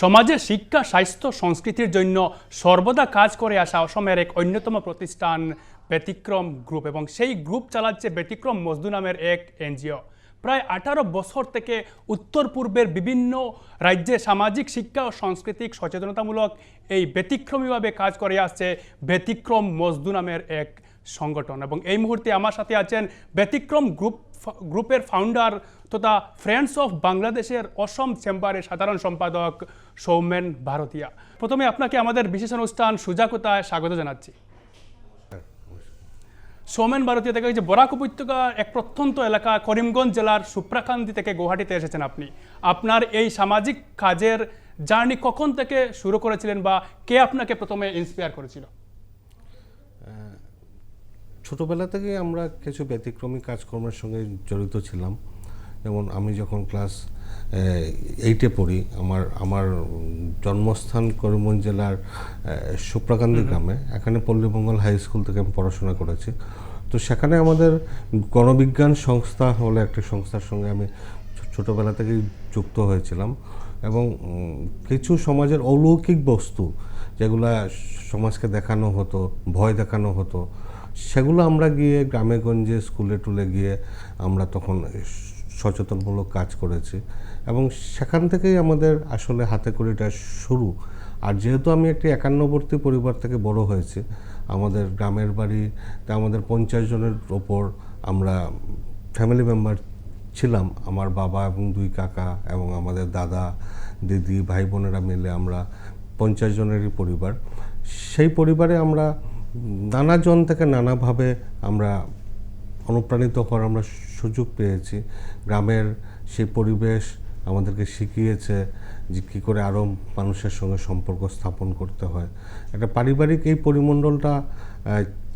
সমাজে শিক্ষা, স্বাস্থ্য, সংস্কৃতির জন্য সর্বদা কাজ করে আসা অসমের এক অন্যতম প্রতিষ্ঠান ব্যতিক্রম গ্রুপ এবং সেই গ্রুপ চালাচ্ছে ব্যতিক্রম মজদু নামের এক এনজিও। প্রায় আঠারো বছর থেকে উত্তর পূর্বের বিভিন্ন রাজ্যে সামাজিক শিক্ষা ও সাংস্কৃতিক সচেতনতামূলক এই ব্যতিক্রমীভাবে কাজ করে আসছে ব্যতিক্রম মজদু নামের এক সংগঠন এবং এই মুহূর্তে আমার সাথে আছেন ব্যতিক্রম গ্রুপ গ্রুপের ফাউন্ডার তথা ফ্রেন্ডস অফ বাংলাদেশের অসম চেম্বারের সাধারণ সম্পাদক সৌমেন ভারতীয়া। প্রথমে আপনাকে আমাদের বিশেষ অনুষ্ঠান সুজাকতায় স্বাগত জানাচ্ছি। সৌমেন ভারতীয় থেকে যে বরাক উপত্যকা এক প্রত্যন্ত এলাকা করিমগঞ্জ জেলার সুপ্রাকান্দি থেকে গুয়াহাটিতে এসেছেন আপনি। আপনার এই সামাজিক কাজের জার্নি কখন থেকে শুরু করেছিলেন বা কে আপনাকে প্রথমে ইন্সপায়ার করেছিল? ছোটোবেলা থেকে আমরা কিছু ব্যতিক্রমী কাজকর্মের সঙ্গে জড়িত ছিলাম। যেমন আমি যখন ক্লাস এইটে পড়ি আমার আমার জন্মস্থান করিমগঞ্জ জেলার সুপ্রাকান্দি গ্রামে এখানে পল্লীমঙ্গল হাই স্কুল থেকে আমি পড়াশোনা করেছি। তো সেখানে আমাদের গণবিজ্ঞান সংস্থা হলে একটা সংস্থার সঙ্গে আমি ছোটোবেলা থেকেই যুক্ত হয়েছিলাম এবং কিছু সমাজের অলৌকিক বস্তু যেগুলা সমাজকে দেখানো হতো ভয় দেখানো হতো সেগুলো আমরা গিয়ে গ্রামে গঞ্জে স্কুলে টুলে গিয়ে আমরা তখন সচেতনমূলক কাজ করেছি। এবং সেখান থেকেই আমাদের আসলে হাতে কড়িটা শুরু। আর যেহেতু আমি একটি একান্নবর্তী পরিবার থেকে বড় হয়েছি, আমাদের গ্রামের বাড়িতে আমাদের পঞ্চাশ জনের ওপর আমরা ফ্যামিলি মেম্বার ছিলাম। আমার বাবা এবং দুই কাকা এবং আমাদের দাদা, দিদি, ভাই বোনেরা মিলে আমরা পঞ্চাশ জনেরই পরিবার। সেই পরিবারে আমরা নানা জন থেকে নানাভাবে আমরা অনুপ্রাণিত হওয়ার আমরা সুযোগ পেয়েছি। গ্রামের সেই পরিবেশ আমাদেরকে শিখিয়েছে যে কী করে আরও মানুষের সঙ্গে সম্পর্ক স্থাপন করতে হয়। একটা পারিবারিক এই পরিমণ্ডলটা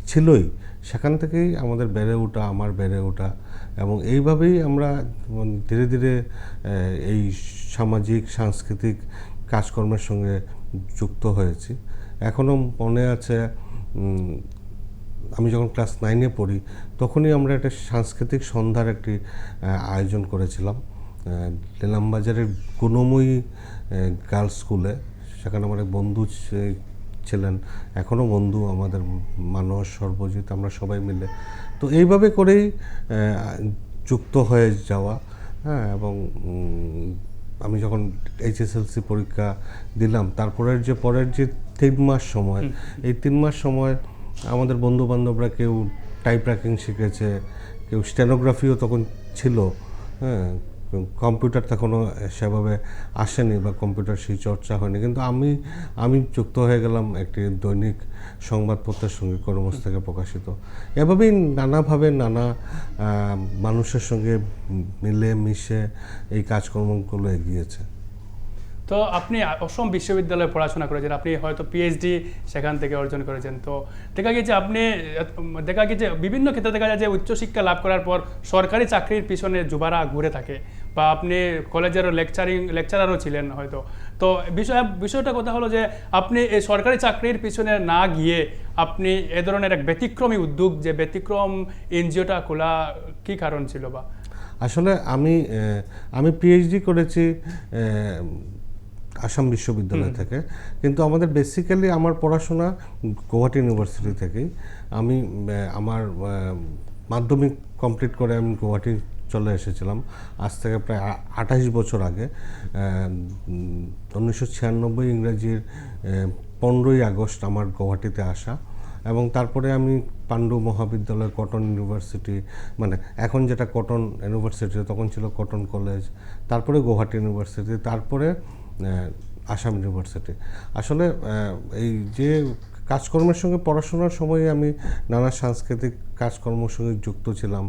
ছিলই। সেখান থেকেই আমাদের বেড়ে ওঠা, আমার বেড়ে ওঠা এবং এইভাবেই আমরা ধীরে ধীরে এই সামাজিক, সাংস্কৃতিক কাজকর্মের সঙ্গে যুক্ত হয়েছি। এখনও মনে আছে আমি যখন ক্লাস নাইনে পড়ি, তখনই আমরা একটা সাংস্কৃতিক সন্ধ্যার একটি আয়োজন করেছিলাম। লেলামবাজারের গুণময়ী গার্লস স্কুলে। সেখানে আমার এক বন্ধু ছিলেন এখনও বন্ধু আমাদের মানস, সর্বজিৎ, আমরা সবাই মিলে। তো এইভাবে করেই যুক্ত হয়ে যাওয়া হ্যাঁ এবং আমি যখন এইচএসএলসি পরীক্ষা দিলাম তারপরের যে পরের যে তিন মাস সময় এই তিন মাস সময় আমাদের বন্ধু বান্ধবরা কেউ টাইপ রাইটিং শিখেছে কেউ স্টেনোগ্রাফিও তখন ছিল হ্যাঁ কম্পিউটার তখনও সেভাবে আসেনি বা কম্পিউটার সেই চর্চা হয়নি। কিন্তু আমি আমি যুক্ত হয়ে গেলাম একটি দৈনিক সংবাদপত্রের সঙ্গে কর্মস থেকে প্রকাশিত। এভাবেই নানাভাবে নানা মানুষের সঙ্গে মিলে মিশে এই কাজকর্মগুলো এগিয়েছে। তো আপনি অসম বিশ্ববিদ্যালয়ে পড়াশোনা করেছেন, আপনি হয়তো পিএইচডি সেখান থেকে অর্জন করেছেন। তো দেখা গেছে আপনি, দেখা গেছে বিভিন্ন ক্ষেত্রে দেখা যায় যে উচ্চশিক্ষা লাভ করার পর সরকারি চাকরির পিছনে যুবারা ঘুরে থাকে। বা আপনি কলেজের লেকচারিং লেকচারারও ছিলেন হয়তো। তো বিষয় বিষয়টা কথা হলো যে আপনি এই সরকারি চাকরির পিছনে না গিয়ে আপনি এ ধরনের এক ব্যতিক্রমী উদ্যোগ যে ব্যতিক্রম এনজিওটা খোলা কি কারণ ছিল বা? আসলে আমি আমি পিএইচডি করেছি আসাম বিশ্ববিদ্যালয় থেকে। কিন্তু আমাদের বেসিক্যালি আমার পড়াশোনা গৌহাটি ইউনিভার্সিটি থেকেই। আমি আমার মাধ্যমিক কমপ্লিট করে আমি গৌহাটি চলে এসেছিলাম। আজ থেকে প্রায় আঠাশ বছর আগে উনিশশো ছিয়ানব্বই ইংরেজির পনেরোই আগস্ট আমার গৌহাটিতে আসা এবং তারপরে আমি পাণ্ডু মহাবিদ্যালয় কটন ইউনিভার্সিটি মানে এখন যেটা কটন ইউনিভার্সিটি, তখন ছিল কটন কলেজ, তারপরে গৌহাটি ইউনিভার্সিটি, তারপরে আসাম ইউনিভার্সিটি। আসলে এই যে কাজকর্মের সঙ্গে পড়াশোনার সময় আমি নানা সাংস্কৃতিক কাজকর্মের সঙ্গে যুক্ত ছিলাম।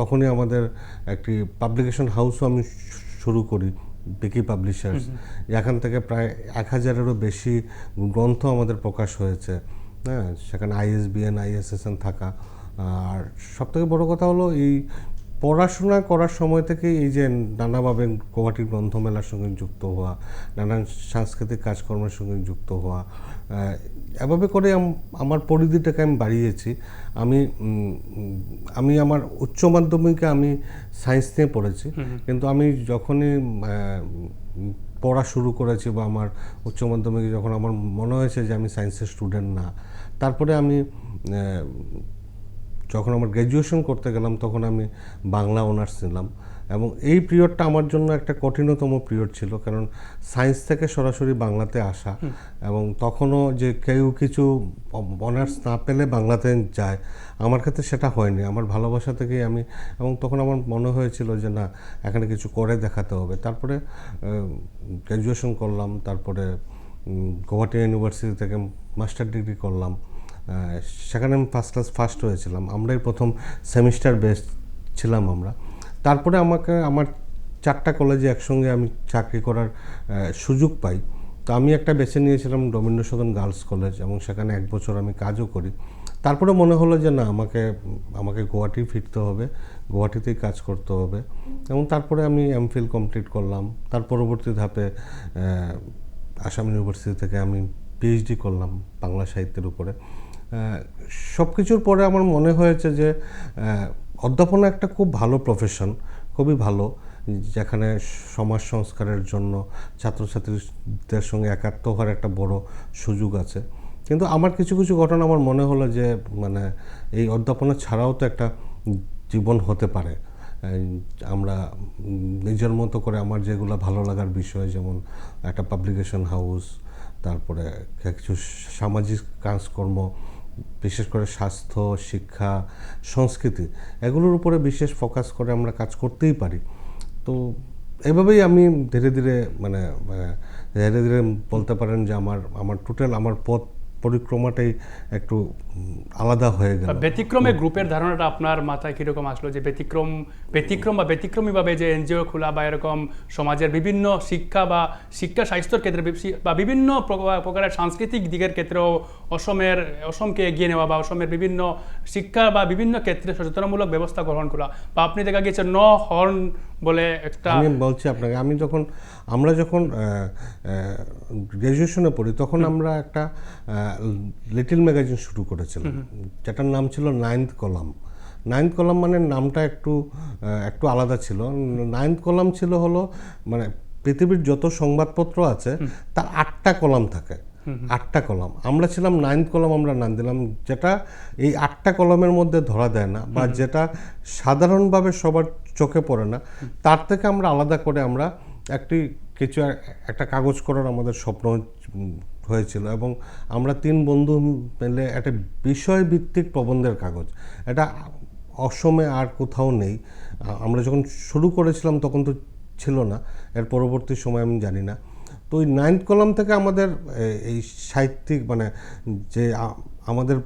তখনই আমাদের একটি পাবলিকেশন হাউসও আমি শুরু করি বিকি পাবলিশার্স এখান থেকে প্রায় এক হাজারেরও বেশি গ্রন্থ আমাদের প্রকাশ হয়েছে। হ্যাঁ সেখানে আইএসবিএন আইএসএসএন থাকা। আর সব থেকে বড়ো কথা হলো এই পড়াশোনা করার সময় থেকে এই যে নানাভাবে গৌহাটি গ্রন্থমেলার সঙ্গে যুক্ত হওয়া নানান সাংস্কৃতিক কাজকর্মের সঙ্গে যুক্ত হওয়া এভাবে করে আমার পরিধিটাকে আমি বাড়িয়েছি। আমি আমি আমার উচ্চ মাধ্যমিকে আমি সায়েন্স নিয়ে পড়েছি। কিন্তু আমি যখনই পড়া শুরু করেছি বা আমার উচ্চ মাধ্যমিকে যখন আমার মনে হয়েছে যে আমি সায়েন্সের স্টুডেন্ট না তারপরে আমি যখন আমার গ্র্যাজুয়েশন করতে গেলাম তখন আমি বাংলা অনার্স নিলাম। এবং এই পিরিয়ডটা আমার জন্য একটা কঠিনতম পিরিয়ড ছিল কারণ সায়েন্স থেকে সরাসরি বাংলাতে আসা এবং তখনও যে কেউ কিছু অনার্স না পেলে বাংলাতে যায় আমার ক্ষেত্রে সেটা হয়নি। আমার ভালোবাসা থেকেই আমি এবং তখন আমার মনে হয়েছিল যে না এখানে কিছু করে দেখাতে হবে। তারপরে গ্র্যাজুয়েশন করলাম তারপরে গুয়াহাটি ইউনিভার্সিটি থেকে মাস্টার ডিগ্রি করলাম। সেখানে আমি ফার্স্ট ক্লাস ফার্স্ট হয়েছিলাম। আমরাই প্রথম সেমিস্টার বেস্ট ছিলাম আমরা। তারপরে আমাকে, আমার চারটা কলেজে একসঙ্গে আমি চাকরি করার সুযোগ পাই। তো আমি একটা বেছে নিয়েছিলাম রবীন্দ্র সদন গার্লস কলেজ এবং সেখানে এক বছর আমি কাজও করি। তারপরে মনে হলো যে না, আমাকে আমাকে গুয়াহাটি ফিরতে হবে, গুয়াহাটিতেই কাজ করতে হবে। এবং তারপরে আমি এমফিল কমপ্লিট করলাম। তার পরবর্তী ধাপে আসাম ইউনিভার্সিটি থেকে আমি পিএইচডি করলাম বাংলা সাহিত্যের উপরে। সব কিছুর পরে আমার মনে হয়েছে যে অধ্যাপনা একটা খুব ভালো প্রফেশন খুবই ভালো, যেখানে সমাজ সংস্কারের জন্য ছাত্রছাত্রীদের সঙ্গে একাত্ম হওয়ার একটা বড় সুযোগ আছে। কিন্তু আমার কিছু কিছু ঘটনা আমার মনে হলো যে মানে এই অধ্যাপনা ছাড়াও তো একটা জীবন হতে পারে। আমরা নিজের মতো করে আমার যেগুলো ভালো লাগার বিষয়, যেমন একটা পাবলিকেশন হাউস তারপরে কিছু সামাজিক কাজকর্ম বিশেষ করে স্বাস্থ্য, শিক্ষা, সংস্কৃতি, এগুলোর উপরে বিশেষ ফোকাস করে আমরা কাজ করতেই পারি। তো এভাবেই আমি ধীরে ধীরে মানে ধীরে ধীরে বলতে পারেন যে আমার আমার টোটাল আমার পথ পরিক্রমাটাই একটু আলাদা হয়ে গেল। ব্যতিক্রমে গ্রুপের ধারণাটা আপনার মাথায় কীরকম আসলো? যে ব্যতিক্রম ব্যতিক্রম বা ব্যতিক্রমীভাবে যে এনজিও খোলা বা এরকম সমাজের বিভিন্ন শিক্ষা বা শিক্ষা স্বাস্থ্যের ক্ষেত্রে, বা বিভিন্ন প্রকারের সাংস্কৃতিক দিকের ক্ষেত্রেও অসমের, অসমকে এগিয়ে নেওয়া বা অসমের বিভিন্ন শিক্ষা বা বিভিন্ন ক্ষেত্রে সচেতনমূলক ব্যবস্থা গ্রহণ করা। বা আপনি দেখা গিয়েছে ন হর্ন বলে একটা আমি বলছি আপনাকে আমি যখন আমরা যখন গ্র্যাজুয়েশনে পড়ি তখন আমরা একটা লিটল ম্যাগাজিন শুরু করেছিলাম যেটার নাম ছিল নাইন্থ কলাম নাইন্থ কলাম মানে নামটা একটু একটু আলাদা ছিল। নাইন্থ কলাম ছিল হলো মানে পৃথিবীর যত সংবাদপত্র আছে তার আটটা কলাম থাকে। আটটা কলাম। আমরা ছিলাম নাইন্থ কলম আমরা নাম দিলাম। যেটা এই আটটা কলমের মধ্যে ধরা দেয় না বা যেটা সাধারণভাবে সবার চোখে পড়ে না তার থেকে আমরা আলাদা করে আমরা একটি কিছু একটা কাগজ করার আমাদের স্বপ্ন হয়েছিল এবং আমরা তিন বন্ধু মিলে একটা বিষয়ভিত্তিক প্রবন্ধের কাগজ। এটা অসমে আর কোথাও নেই। আমরা যখন শুরু করেছিলাম তখন তো ছিল না। এর পরবর্তী সময় আমি জানি না। তো ওই নাইন্থ কলাম থেকে আমাদের এই সাহিত্যিক মানে যে আমাদের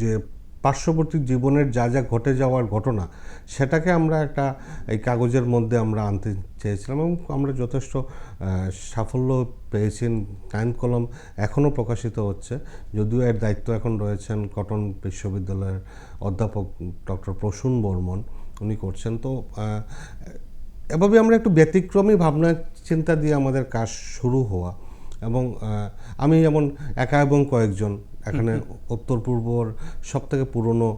যে পার্শ্ববর্তী জীবনের যা যা ঘটে যাওয়ার ঘটনা, সেটাকে আমরা একটা, এই কাগজের মধ্যে আমরা আনতে চেয়েছিলাম এবং আমরা যথেষ্ট সাফল্য পেয়েছি। নাইন্থ কলম এখনও প্রকাশিত হচ্ছে। যদিও এর দায়িত্ব এখন রয়েছেন কটন বিশ্ববিদ্যালয়ের অধ্যাপক ডক্টর প্রসূন বর্মন, উনি করছেন। তো এভাবে আমরা একটু ব্যতিক্রমী ভাবনা চিন্তা দিয়ে আমাদের কাজ শুরু হওয়া এবং আমি যেমন একা এবং কয়েকজন এখানে উত্তর পূর্বর সব থেকে পুরনো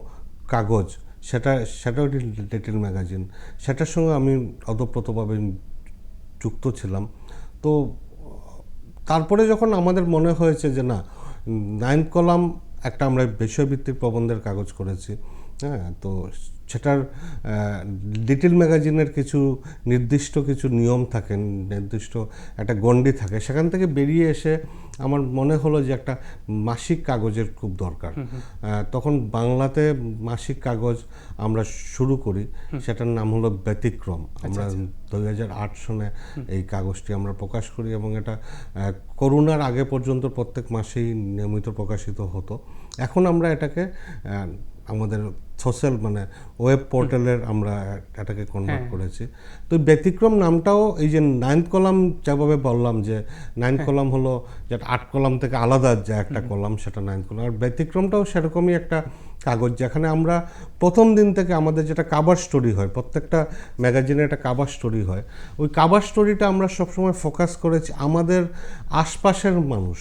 কাগজ সেটা সেটাও একটি লিটিল ম্যাগাজিন সেটার সঙ্গে আমি অতপ্রতভাবে যুক্ত ছিলাম। তো তারপরে যখন আমাদের মনে হয়েছে যে না নাইন কলাম একটা আমরা বিষয়ভিত্তিক প্রবন্ধের কাগজ করেছি হ্যাঁ তো সেটার লিটিল ম্যাগাজিনের কিছু নির্দিষ্ট কিছু নিয়ম থাকে নির্দিষ্ট একটা গণ্ডি থাকে সেখান থেকে বেরিয়ে এসে আমার মনে হলো যে একটা মাসিক কাগজের খুব দরকার। তখন বাংলাতে মাসিক কাগজ আমরা শুরু করি সেটার নাম হলো ব্যতিক্রম। আমরা দুই হাজার আট সনে এই কাগজটি আমরা প্রকাশ করি এবং এটা করোনার আগে পর্যন্ত প্রত্যেক মাসেই নিয়মিত প্রকাশিত হতো। এখন আমরা এটাকে আমাদের সোশ্যাল মানে ওয়েব পোর্টালের আমরা এটাকে কনভার্ট করেছি। তো ব্যতিক্রম নামটাও এই যে নাইন্থ কলাম যেভাবে বললাম যে নাইন্থ কলাম হলো যেটা আট কলাম থেকে আলাদা যে একটা কলাম সেটা নাইন্থ কলাম আর ব্যতিক্রমটাও সেরকমই একটা কাগজ যেখানে আমরা প্রথম দিন থেকে আমাদের যেটা কাবার স্টোরি হয় প্রত্যেকটা ম্যাগাজিনে একটা কাবার স্টোরি হয়। ওই কাবার স্টোরিটা আমরা সবসময় ফোকাস করেছি আমাদের আশপাশের মানুষ।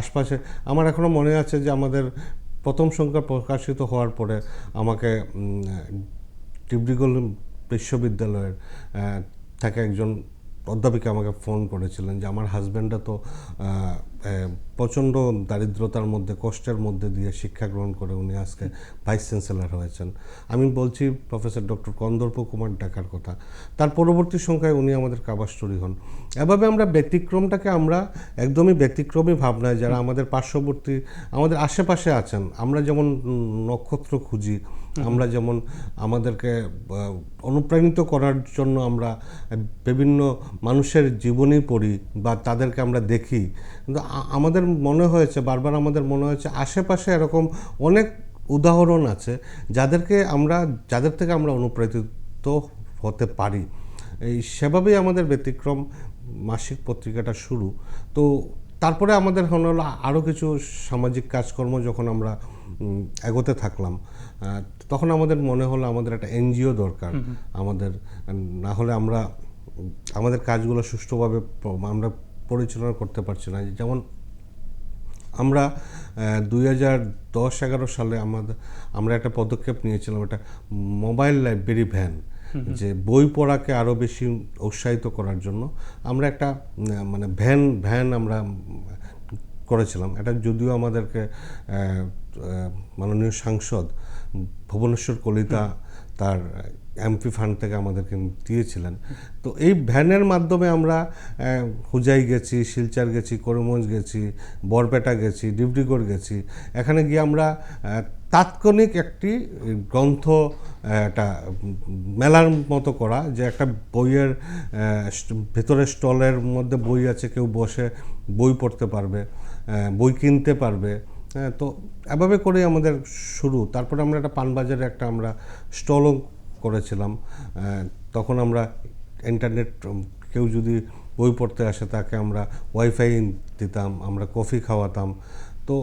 আশপাশে আমার এখনও মনে আছে যে আমাদের প্রথম সংখ্যা প্রকাশিত হওয়ার পরে আমাকে ডিব্রুগড় বিশ্ববিদ্যালয়ের থেকে একজন অধ্যাপিকা আমাকে ফোন করেছিলেন যে আমার হাজব্যান্ডটা তো প্রচণ্ড দারিদ্রতার মধ্যে, কষ্টের মধ্যে দিয়ে শিক্ষা গ্রহণ করে উনি আজকে ভাইস চ্যান্সেলর হয়েছেন। আমি বলছি প্রফেসর ডক্টর কন্দর্প কুমার ডাকার কথা। তার পরবর্তী সংখ্যায় উনি আমাদের কাবাস্টরি হন। এভাবে আমরা ব্যতিক্রমটাকে আমরা একদমই ব্যতিক্রমী ভাবনায়, যারা আমাদের পার্শ্ববর্তী, আমাদের আশেপাশে আছেন, আমরা যেমন নক্ষত্র খুঁজি আমরা যেমন আমাদেরকে অনুপ্রাণিত করার জন্য আমরা বিভিন্ন মানুষের জীবনী পড়ি বা তাদেরকে আমরা দেখি। কিন্তু আমাদের মনে হয়েছে, বারবার আমাদের মনে হয়েছে, আশেপাশে এরকম অনেক উদাহরণ আছে যাদেরকে আমরা, যাদের থেকে আমরা অনুপ্রাণিত হতে পারি। এই সেভাবেই আমাদের ব্যতিক্রম মাসিক পত্রিকাটা শুরু। তো তারপরে আমাদের হলো আরও কিছু সামাজিক কাজকর্ম যখন আমরা এগোতে থাকলাম। তখন আমাদের মনে হলো আমাদের একটা এনজিও দরকার। আমাদের না হলে আমরা আমাদের কাজগুলো সুষ্ঠুভাবে আমরা পরিচালনা করতে পারছি না। যেমন আমরা দুই হাজার দশ এগারো সালে আমাদের আমরা একটা পদক্ষেপ নিয়েছিলাম একটা মোবাইল লাইব্রেরি ভ্যান যে বই পড়াকে আরও বেশি উৎসাহিত করার জন্য আমরা একটা মানে ভ্যান ভ্যান আমরা করেছিলাম। এটা যদিও আমাদেরকে মাননীয় সাংসদ ভুবনেশ্বর কলিতা তার এমপি ফান্ড থেকে আমাদেরকে দিয়েছিলেন। তো এই ভ্যানের মাধ্যমে আমরা হুজাই গেছি শিলচার গেছি করিমগঞ্জ গেছি বরপেটা গেছি ডিব্রুগড় গেছি। এখানে গিয়ে আমরা তাৎক্ষণিক একটি গ্রন্থ একটা মেলার মতো করা যে একটা বইয়ের আহ, st- ভেতরে স্টলের মধ্যে বই আছে কেউ বসে বই পড়তে পারবে বই কিনতে পারবে। হ্যাঁ তো এভাবে করেই আমাদের শুরু। তারপরে আমরা একটা পানবাজারে একটা আমরা স্টলও করেছিলাম। তখন আমরা ইন্টারনেট কেউ যদি বই পড়তে আসে তাকে আমরা ওয়াইফাই দিতাম আমরা কফি খাওয়াতাম। তো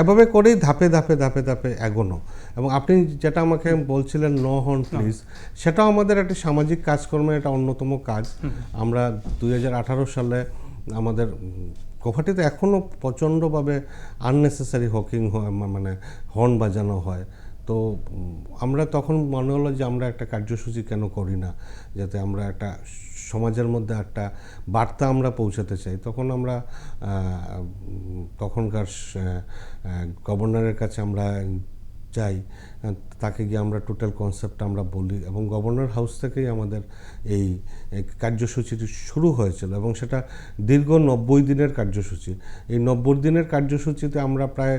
এভাবে করেই ধাপে ধাপে ধাপে ধাপে এগোনো। এবং আপনি যেটা আমাকে বলছিলেন ন হন প্লিজ সেটাও আমাদের একটা সামাজিক কাজকর্মের একটা অন্যতম কাজ। আমরা দু হাজার আঠারো সালে আমাদের গৌহাটিতে এখনও প্রচণ্ডভাবে আননেসেসারি হকিং হয় মানে হর্ন বাজানো হয়। তো আমরা তখন মনে হলো যে আমরা একটা কার্যসূচি কেন করি না, যাতে আমরা একটা সমাজের মধ্যে একটা বার্তা আমরা পৌঁছাতে চাই। তখন আমরা তখনকার গভর্নরের কাছে আমরা যাই তাকে গিয়ে আমরা টোটাল কনসেপ্টটা আমরা বলি এবং গভর্নর হাউস থেকেই আমাদের এই এই কার্যসূচিটি শুরু হয়েছিল এবং সেটা দীর্ঘ নব্বই দিনের কার্যসূচি। এই নব্বই দিনের কার্যসূচিতে আমরা প্রায়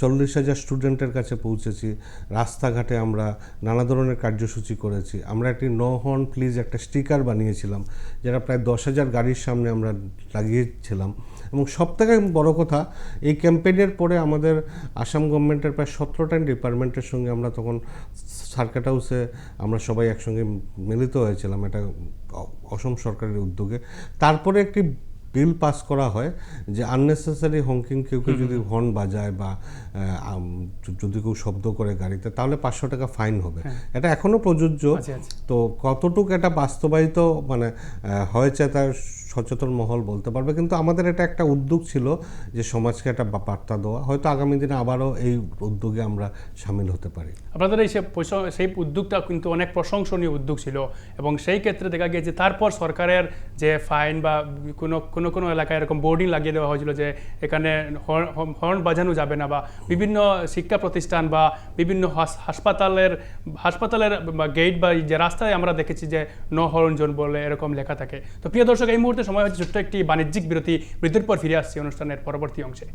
চল্লিশ হাজার স্টুডেন্টের কাছে পৌঁছেছি। রাস্তাঘাটে আমরা নানা ধরনের কার্যসূচি করেছি। আমরা একটি ন হর্ন প্লিজ একটা স্টিকার বানিয়েছিলাম, যেটা প্রায় দশ হাজার গাড়ির সামনে আমরা লাগিয়েছিলাম। এবং সবথেকে বড় কথা, এই ক্যাম্পেইনের পরে আমাদের আসাম গভর্নমেন্টের প্রায় সতেরোটা ডিপার্টমেন্টের সঙ্গে আমরা তখন সার্কেট হাউসে আমরা সবাই একসঙ্গে মিলিত হয়েছিলাম এটা অসম সরকারের উদ্যোগে। তারপরে একটি বিল পাস করা হয় যে আননেসেসারি হংকিং কেউ কেউ যদি হর্ন বাজায় বা যদি কেউ শব্দ করে গাড়িতে তাহলে পাঁচশো টাকা ফাইন হবে। এটা এখনও প্রযোজ্য। আচ্ছা আচ্ছা। তো কতটুকু এটা বাস্তবায়িত মানে হয়েছে তার সচেতন মহল বলতে পারবে। কিন্তু আমাদের এটা একটা উদ্যোগ ছিল যে সমাজকে একটা বার্তা দেওয়া। হয়তো আগামী দিনে আবারও এই উদ্যোগে আমরা সামিল হতে পারি। আপনাদের এই সেই উদ্যোগটা কিন্তু অনেক প্রশংসনীয় উদ্যোগ ছিল এবং সেই ক্ষেত্রে দেখা গিয়েছে তারপর সরকারের যে ফাইন বা কোনো কোনো কোনো এলাকায় এরকম বোর্ডিং লাগিয়ে দেওয়া হয়েছিল যে এখানে হর্ন- বাজানো যাবে না বা বিভিন্ন শিক্ষা প্রতিষ্ঠান বা বিভিন্ন হাস- হাসপাতালের হাসপাতালের গেট বা যে রাস্তায় আমরা দেখেছি যে ন হর্ন জোন বলে এরকম লেখা থাকে। তো প্রিয় দর্শক, এই মুহূর্তে সময় হচ্ছে ছোট্ট একটি বাণিজ্যিক বিরতি। বৃদ্ধির পর ফিরে আসছি অনুষ্ঠানের পরবর্তী অংশে।